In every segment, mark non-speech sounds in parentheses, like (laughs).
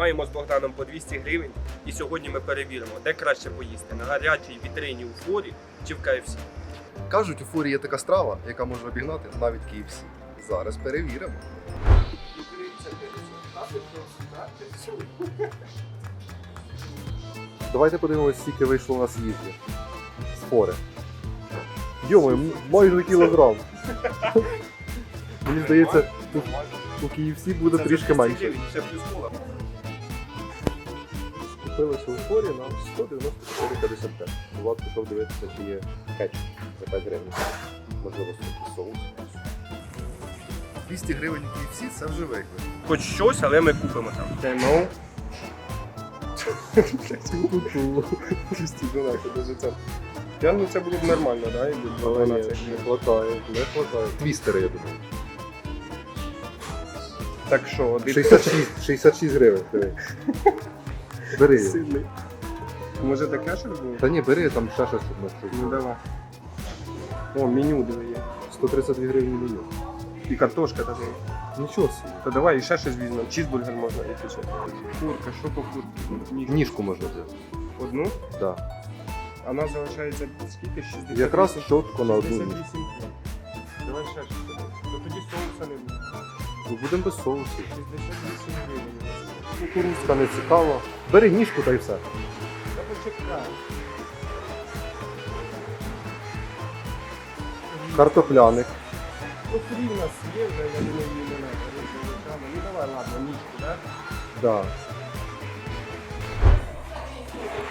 Маємо з Богданом по 200 гривень, і сьогодні ми перевіримо, де краще поїсти на гарячій вітрині у форі чи в KFC. Кажуть, у фурі є така страва, яка може обігнати навіть KFC. Зараз перевіримо. Давайте подивимось, скільки вийшло у нас їжі. Фори. Йомо, майже кілограм. Мені здається, у KFC буде трішки за 200 менше. Купилося у форі на 194,55. Влад пішов дивитися, чи є кетчуп за 5 гривень. Можливо, соус. 200 гривень KFC це вже виклик. Хоч щось, але ми купимо там. Це ну. Я ну це було б нормально, да? Але ні, не хватає, не хватає. Твістери, я думаю. Так що, 66, 66 гривень. Бери. його. сильний. Може таке ще було? Та ні, бери там ще щось одне. щось. Ну давай. О, меню диви є. 132 гривні меню. І картошка така. Нічого собі. То давай і ще щось візьмемо. Чізбургер можна якщо ще. Курка, що по курці? Ніж. Ніжку можна взяти. Одну? Да. А нас залишається скільки? 60? Якраз чітко на одну ніжку. 68 Давай ще щось. То тоді соуса не буде. Ну, Будемо без соусів. 68 гривень. Кукурузка не цікава. Бери ніжку та й все. Та почекай. Картопляник. Фрі в нас є вже, я думаю, її не треба. Ну давай, ладно, ніжку, так? Да.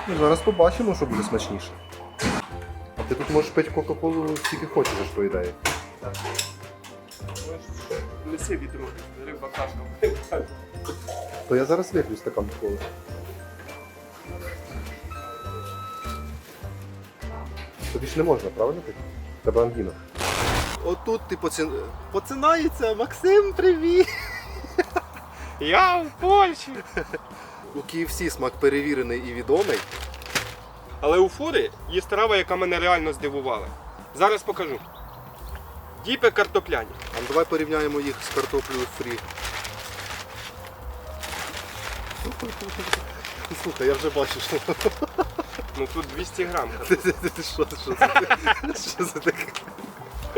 Ну, зараз побачимо, що буде смачніше. А ти тут можеш пити Кока-Колу скільки хочеш, аж по ідеї. Неси відро, риба кашка. То я зараз вип'ю стакан коли. Тобі ж не можна, правильно? Тебе ангіна. Отут ти поцін... поцинається, Максим, привіт! (laughs) Я в Польщі. У KFC смак перевірений і відомий. Але у фури є страва, яка мене реально здивувала. Зараз покажу. Діпи картопляні. А давай порівняємо їх з картоплею фрі. Слухай, я вже бачу, що Ну тут 200 грам. Ти- ти- ти- що, що, це, що це таке?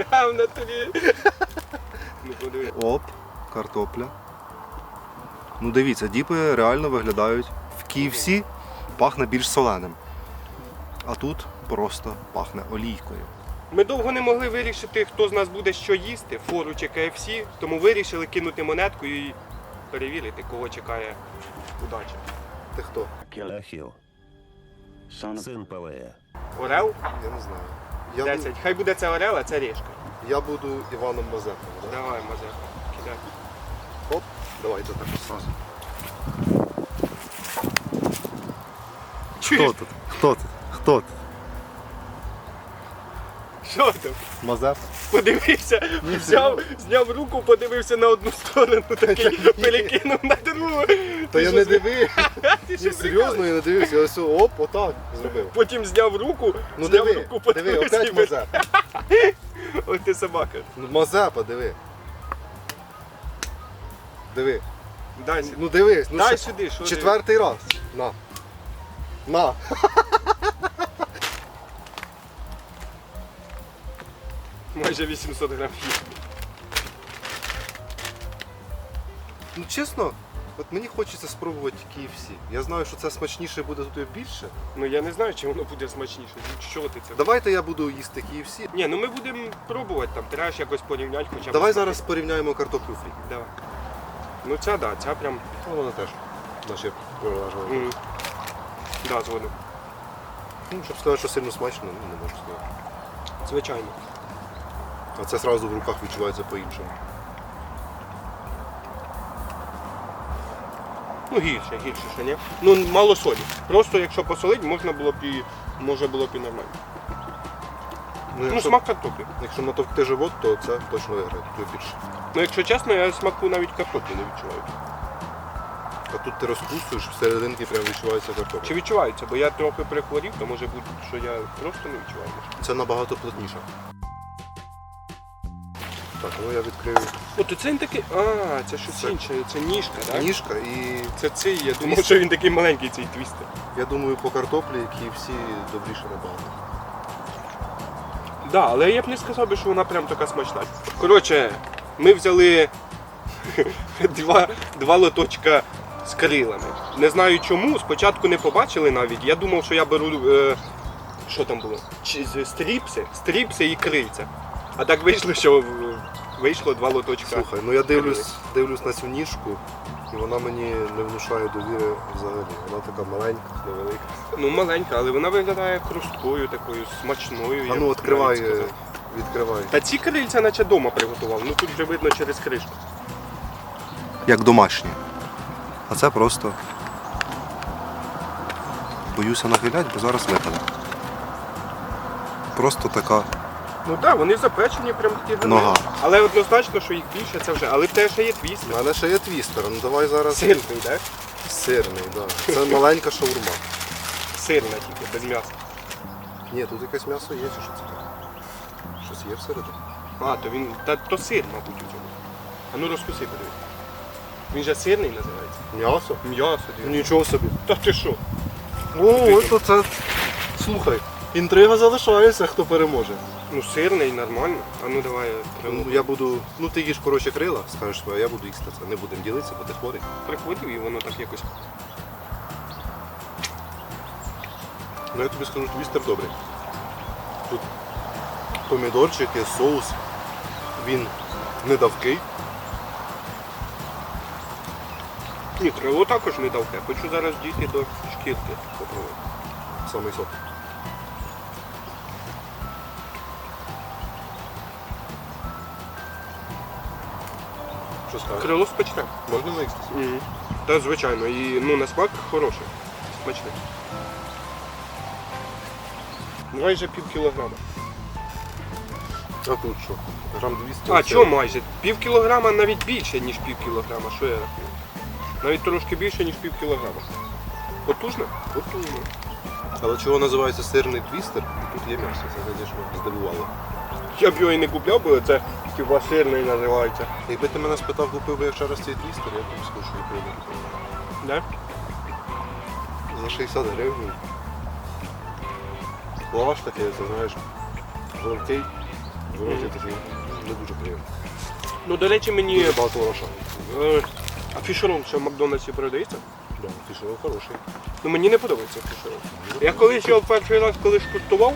А в натурі. Ну подиви. Оп, картопля. Ну дивіться, діпи реально виглядають в KFC пахне більш соленим. А тут просто пахне олійкою. Ми довго не могли вирішити, хто з нас буде що їсти, фору чи KFC, тому вирішили кинути монетку і перевірити, кого чекає удача. Ти хто? Ахіл. Син Пелея. Орел Я не знаю. Я, 10. Хай буде це Орел, а це рішка. я буду Іваном Мазепом. Да? Давай, Мазепом. Кидай. Оп, давайте так сразу. Чуєш? тут? Хто тут? Хто тут? Що там? Мазеп? Подивився, взяв, зняв руку, подивився на одну сторону, такий перекинув на другу. Та я не з- дивив. (laughs) Ти що, серйозно, я не дивився. Я ось оп, отак зробив. Потім зняв руку, Ну зняв диви, руку, диви, подивився опять і Мазеп. (laughs) Ось ти собака. Ну, Мазепа, диви. Диви. Дай сюди. Ну дивись, ну Дай сюди, що ти? четвертий раз. На. На. (laughs) Майже 800 грам є. Ну чесно, от мені хочеться спробувати KFC. Я знаю, що це смачніше буде тут більше. Ну я не знаю, чи воно буде смачніше. Ну, Що ти це? Давайте я буду їсти KFC. Ні, ну ми будемо пробувати там, треба ж якось порівняти хоча б. Давай зараз порівняємо картоплю фрі. Давай. Ну ця да, ця прям. Ну, Вона теж. Наші прилажували. м, Да, згодом. Ну, щоб сказати, що сильно смачно, ну не можу сказати. Звичайно. А це одразу в руках відчувається по-іншому. Ну гірше, гірше, що ні. Ну мало солі. Просто якщо посолити, можна було б і може було б і нормально. Ну, Ну, смак картоплі. якщо натовкти живот, то це точно виграє. Більше. Ну якщо чесно, я смаку навіть картоплі не відчуваю. А тут ти розпустуєш, всерединки прям відчувається картопля. Чи відчувається? Бо я трохи прихворів, то може бути, що я просто не відчуваю. Це набагато плотніше. Так, ну я відкрию О, то це він такий. А, це щось Це- інше, це ніжка, так? Ніжка і Це цей, я думав, Твістер. що він такий маленький цей твістер. я думаю, по картоплі, які всі добріше набагато. Да, але я б не сказав би, що вона прям така смачна. Коротше, ми взяли (laughs) два, два лоточка з крилами. Не знаю чому, спочатку не побачили навіть. Я думав, що я беру. Е, що там було? Чи, з- стріпси, стріпси і крильця. А так вийшло, що вийшло два лоточка. Слухай, ну я дивлюсь, дивлюсь на цю ніжку, і вона мені не внушає довіри взагалі. Вона така маленька, невелика. Ну, маленька, але вона виглядає хрусткою, такою смачною. А я ну б відкривай, навіть сказав. відкривай. Та ці крильця наче вдома приготував, ну тут вже видно через кришку. Як домашні. А це просто. Боюся нахилять, бо зараз випаде. Просто така. Ну так, вони запечені, прям такі гарні. Нога. Але однозначно, що їх більше це вже. Але в тебе ще є твіст. У мене ще є твістер, ну давай зараз. Сирний, так? Сирний, так. Да. Це маленька шаурма. Сирна тільки, без м'яса. Ні, тут якесь м'ясо є, чи що це таке? Щось є всередині. А, то він. Та то сир, мабуть, у цьому. А ну розкуси подивись. Він же сирний називається. М'ясо? М'ясо, Ну. Нічого собі. Та ти що? О, ось то це. Слухай, інтрига залишається, хто переможе. Ну сирний, нормально. А ну давай. Ну, я буду. Ну ти їж коротше крила, скажеш а я буду їсти це. Не будемо ділитися, бо ти хворий. Приходив і воно так якось. Ну я тобі скажу, твістер добрий. Тут помідорчики, соус. Він не давкий. Ні, крило також не давке. Хочу зараз дійти до шкірки попробувати. Самий сок. Що скажеш? Крило спечне. Можна наїстися? Угу. Та звичайно, і ну на смак хороший. Смачний. Давай вже пів кілограма. А тут що? Грам 200. А, чого майже? Пів кілограма навіть більше, ніж пів кілограма. Що я рахую? Навіть трошки більше, ніж пів кілограма. Потужно? Потужно. Але чого називається сирний твістер? Тут є м'ясо, це, звісно, здивувало. Я б його і не купляв, бо це хіба сирний називається. Якби ти мене спитав, купив би я вчора цей твістер, я б тобі сказав, що не. Да? За 60 гривень. Лаваш такий, це знаєш, жорсткий, в такий, не дуже приємно. Ну, до речі, мені Дуже багато лаваша. е, а фішерон ще в Макдональдсі продається. Да, фішерон хороший. Ну мені не подобається фішерон. Я колись його перший раз, коли ж куштував,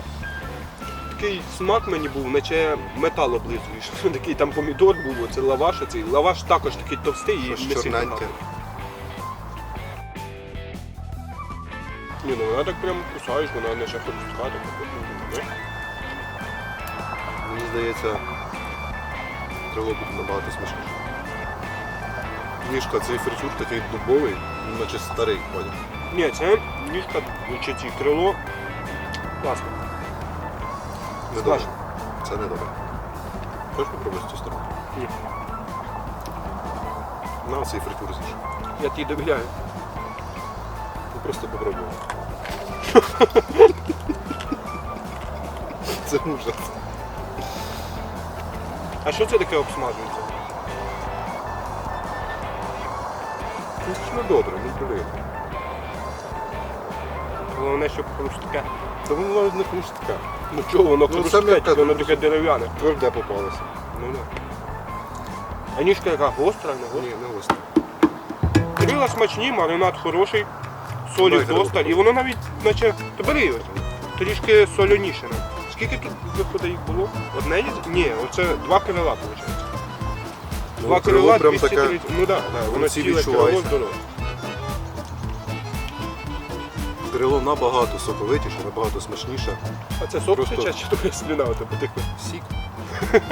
такий смак мені був, наче метал облизуєш. (laughs) Такий там помідор був, оце лаваш, цей лаваш також такий товстий і Щось не сильно чорненьке. гарний. Ні, ну вона так прям кусаєш, вона не ще хрустка, така. ну, Мені здається, крило буде набагато смачніше. Ніжка, цей фритюр такий дубовий, він наче старий ходить. Ні, це ніжка, чи ці крило. Класно. Не добре. Це не добре. Хочеш попробувати цю сторону? Ні. На цей фритюр з'їж. Я тобі довіряю. Ну просто попробуй. (laughs) Це ужас. А що це таке обсмажується? Ну це ж не добре, ну блин. Головне, щоб хрустке. Та воно навіть не хрустка. Ну чого воно Ну, це хрустке, м'яке, тільки воно таке дерев'яне. Тверде попалося. Ну да. А ніжка яка гостра, не гостра? Ні, не гостро. Крила смачні, маринад хороший, солі грибок. І воно навіть, наче, то бери його, трішки соляніше. Скільки тут виходить їх було? Одне є? Ні, оце два крила, виходить. Два Ну, крило крила, прям 230. Ну так, да, воно ці ціле крило відчувається. здорове. Крило набагато соковитіше, набагато смачніше. А це сок Просто- тече, чи тобі слюна у тебе тихо? Сік. (laughs)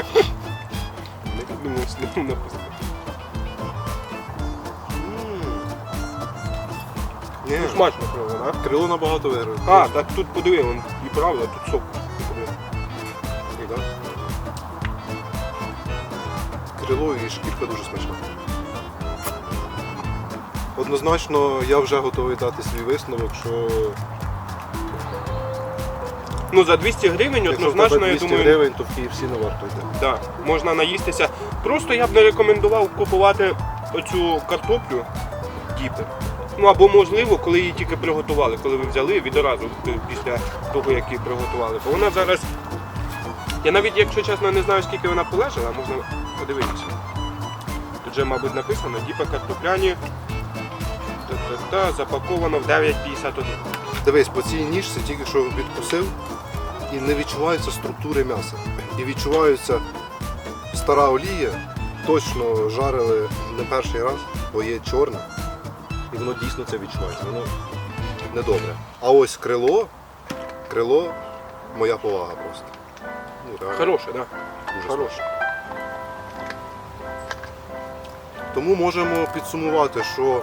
Не думав, слюну. Ні, Ну, смачно крило, так? крило набагато виграє. А, так тут подиви, вон, і правда, тут сок. Ні? Крило і шкірка дуже смачна. Однозначно, я вже готовий дати свій висновок, що Ну за 200 гривень якщо в однозначно, тебе я 200 думаю, гривень, то в KFC не варто йти. Да, можна наїстися. Просто я б не рекомендував купувати оцю картоплю діпи. Ну або можливо, коли її тільки приготували, коли ви взяли відразу після того, як її приготували. Бо вона зараз. Я навіть, якщо чесно, не знаю, скільки вона полежала, можна подивитися. Тут вже, мабуть, написано, діпа картопляні. Та-та-та, запаковано в 9,51. Дивись, по цій ніжці тільки що відкусив і не відчуваються структури м'яса. І відчувається стара олія, точно жарили не перший раз, бо є чорне. І воно дійсно це відчувається. Воно недобре. А ось крило, крило моя повага просто. Ну, реально, Хороше, так. Дуже Хороше. Тому можемо підсумувати, що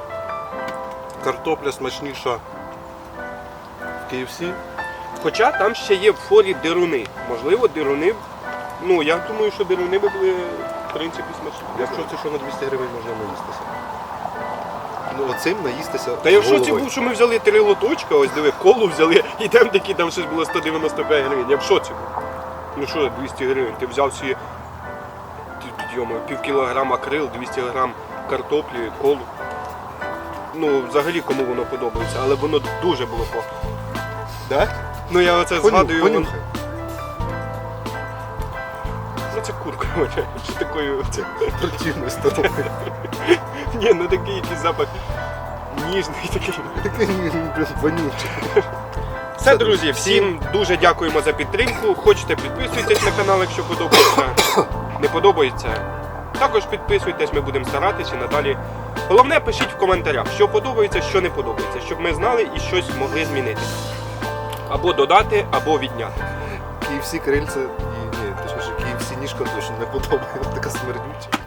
картопля смачніша в KFC. Хоча там ще є в форі дируни. Можливо, дируни. Ну, я думаю, що дируни би були, в принципі, смачні. Якщо це що на 200 гривень можна наїстися. Ну, оцим наїстися. Та я в шоці головою. був, що ми взяли три лоточка, ось диви, колу взяли, і там такі там щось було 195 гривень. Я в шоці був. Ну що, 200 гривень, ти взяв всі пів кілограма крил, 200 грам картоплі, колу. Ну, взагалі кому воно подобається, але воно дуже було по. Да? Ну я оце Понюх, згадую. воно- понюхай. Ну це курка, (laughs) що такою. Це... Противно з тобою. (laughs) Ні, ну такий якийсь запах ніжний такий. Такий, блін, вонючий. Все, друзі, всім дуже дякуємо за підтримку. Хочете підписуйтесь на канал, якщо подобається. Не подобається. Також підписуйтесь, ми будемо старатися і надалі. Головне, пишіть в коментарях, що подобається, що не подобається, щоб ми знали і щось могли змінити. Або додати, або відняти. KFC крильце і ні, точніше, київські ніжка точно не подобається, така смердюча.